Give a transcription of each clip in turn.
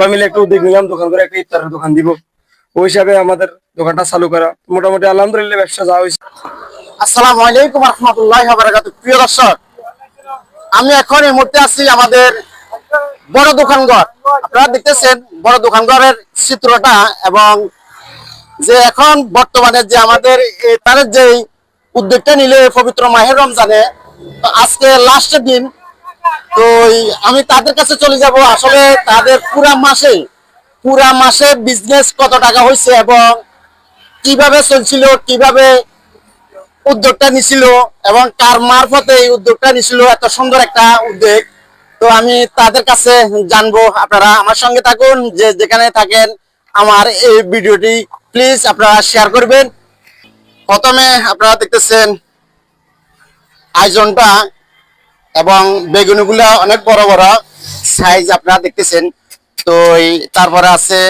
সবাই মিলে একটা উদ্যোগ নিলাম, দোকান করে একটা ইফতারের দোকান দিব। ওই হিসাবে আমাদের দোকানটা চালু করা। মোটামুটি আলহামদুলিল্লাহ ব্যবসা যা হয়েছে। আসসালামু আলাইকুম রহমতুল্লাহ প্রিয় দর্শক, আমি এখন এই মুহূর্তে আছি আমাদের বড় দোকানঘর। আপনারা দেখতেছেন, বড় দোকানঘরের চিত্রটা এবং যে এখন বর্তমানে যে আমাদের তাদের যে উদ্যোগটা নিলে পবিত্র মাহের রমজানে আজকে লাস্টের দিন তো আমি তাদের কাছে চলে যাব। আসলে তাদের পুরা মাসে পুরা মাসে বিজনেস কত টাকা হয়েছে এবং কীভাবে চলছিল, কীভাবে উদ্যোগটা নিছিল এবং কার মারফতে এই উদ্যোগটা নিছিল, এত সুন্দর একটা উদ্যোগ। তো আমি তাদের কাছে জানব, আপনারা আমার সঙ্গে থাকুন, যে যেখানে থাকেন, আমার এই ভিডিওটি প্লিজ আপনারা শেয়ার করবেন। প্রথমে আপনারা দেখতেছেন আয়োজনটা। এবং বেগুনগুলা অনেক বড় বড় সাইজ আপনারা দেখতেছেন। তো তারপরে আছে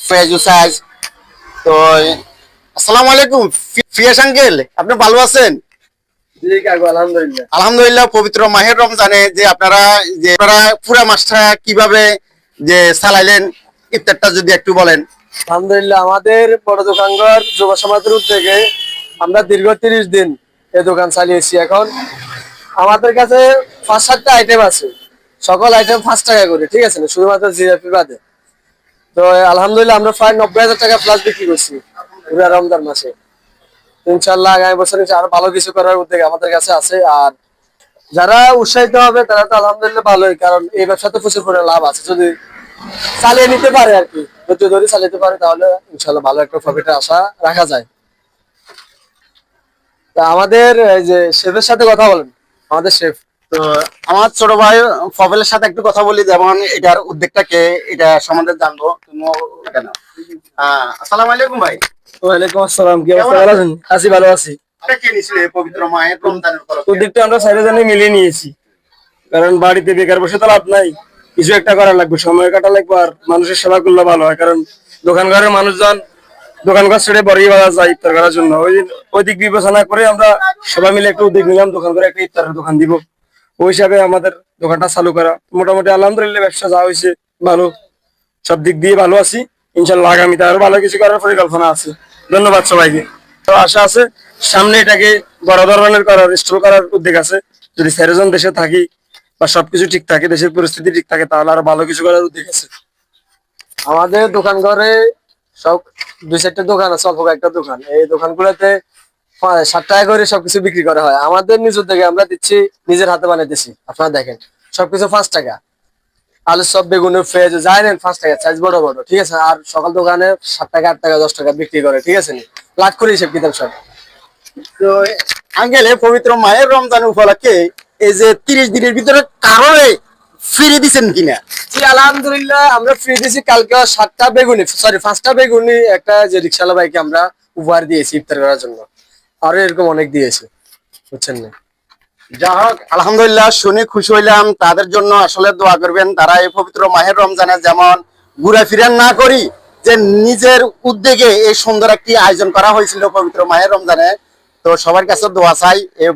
ফ্রেজু সাইজ তো আসসালামু আলাইকুম ফিয়াস আঙ্কেল আপনি ভালো আছেন? আলহামদুলিল্লাহ। আলহামদুলিল্লাহ পবিত্র মাহের রমজানে যে আপনারা যে আপনারা পুরা মাসটা কীভাবে যে চালাইলেন ইফতারটা যদি একটু বলেন। আলহামদুলিল্লাহ আমাদের বড় দোকানঘর যুব সমাজের উদ্যোগে আমরা দীর্ঘ তিরিশ দিন এই দোকান চালিয়েছি। এখন আমাদের কাছে পাঁচ, সাতটা আইটেম আছে। সকল আইটেম পাঁচ টাকা করে, ঠিক আছে না? শুধুমাত্র জিএপি বাদে। তো আলহামদুলিল্লাহ আমরা প্রায় নব্বই হাজার টাকা প্লাস বিক্রি করছি পুরা রমজান মাসে। ইনশাল্লাহ আগামী বছর আরও ভালো কিছু করার উদ্যোগ আমাদের কাছে আছে। আর যারা উৎসাহিত হবে, তারা তো আলহামদুলিল্লাহ ভালোই, কারণ এই ব্যবসাতে প্রচুর পরিমাণে লাভ আছে। যদি চালিয়ে নিতে পারে আর কি, ধৈর্য ধরে চালাতে পারে, তাহলে ইনশাল্লাহ ভালো একটা প্রফিটের আশা রাখা যায়। তা আমাদের যে শেফের সাথে কথা বলেন। আমাদের শেফ তো আমার ছোট ভাই ফবেলের সাথে একটু কথা বলি যেমন এটার উদ্যোগটাকে এটা সম্বন্ধে জানব। তুমিও। আসসালামু আলাইকুম ভাই। ওয়ালাইকুম আসসালাম কি অবস্থা? ভালো আছেন? আছি ভালো আছি। কে পবিত্র মায়ের রমজানের উদ্যোগটা আমরা সাইডে জানি মিলিয়ে নিয়েছি। কারণ বাড়িতে বেকার বসে তো লাভ নাই। কিছু একটা করা লাগবে সময় কাটা লাগবে আর মানুষের সেবা করলে ভালো হয়। কারণ দোকান ঘরের মানুষজন দোকান ঘর ছেড়ে বড়ই বাজার যায় ইফতার করার জন্য। ওই ওই দিক বিবেচনা করে আমরা সবাই মিলে একটা উদ্যোগ নিলাম, দোকান করে একটা ইফতারের দোকান দিব। ওই হিসাবে আমাদের দোকানটা চালু করা। মোটামুটি আলহামদুলিল্লাহ ব্যবসা যা হয়েছে ভালো। সব দিক দিয়ে ভালো আছি। ইনশাল্লাহ আগামীতে আরও ভালো কিছু করার পরিকল্পনা আছে। ধন্যবাদ সবাইকে। তো আশা আছে, সামনে এটাকে বড় ধরনের করার স্টল করার উদ্যোগ আছে। যদি সেরোজন দেশে থাকি বা সবকিছু ঠিক থাকে, দেশের পরিস্থিতি ঠিক থাকে, তাহলে আরও ভালো কিছু করার উদ্যোগ আছে। আমাদের দোকান ঘরে সব দুই চারটা দোকান আছে, অল্প একটা দোকান। এই দোকানগুলোতে ষাট টাকা করে সবকিছু বিক্রি করা হয়। আমাদের নিজের থেকে আমরা দিচ্ছি, নিজের হাতে বানাইতেছি। আপনারা দেখেন, সবকিছু পাঁচ টাকা। আলু সব, বেগুনের ফ্রেজ যাই নেন, পাঁচ টাকা। সাইজ বড় বড়, ঠিক আছে? আর সকাল দোকানে সাত টাকা, আট টাকা, দশ টাকা বিক্রি করে, ঠিক আছে? লাখ করে হিসেব কিতাব সব। তো আঙ্কেল পবিত্র মায়ের রমজান উপলক্ষে এই যে তিরিশ দিনের ভিতরে কারণে ফিরে দিছেন কিনা? জি আলহামদুলিল্লাহ আমরা ফ্রি দিয়েছি। কালকে সাতটা বেগুনি সরি পাঁচটা বেগুনি একটা যে রিক্সাওয়ালা ভাইকে আমরা উপহার দিয়েছি ইফতার করার জন্য। আরও এরকম অনেক দিয়েছে বুঝছেন না? যা হোক আলহামদুলিল্লাহ শুনে খুশি হইলাম। তাদের জন্য আসলে দোয়া করবেন তারা এই পবিত্র মাহের রমজানে যেমন ঘুরে ফিরেন না করি যে নিজের উদ্যোগে এই সুন্দর একটি আয়োজন করা হয়েছিল পবিত্র মাহের রমজানে। তো সবার কাছে দোয়া চাই এই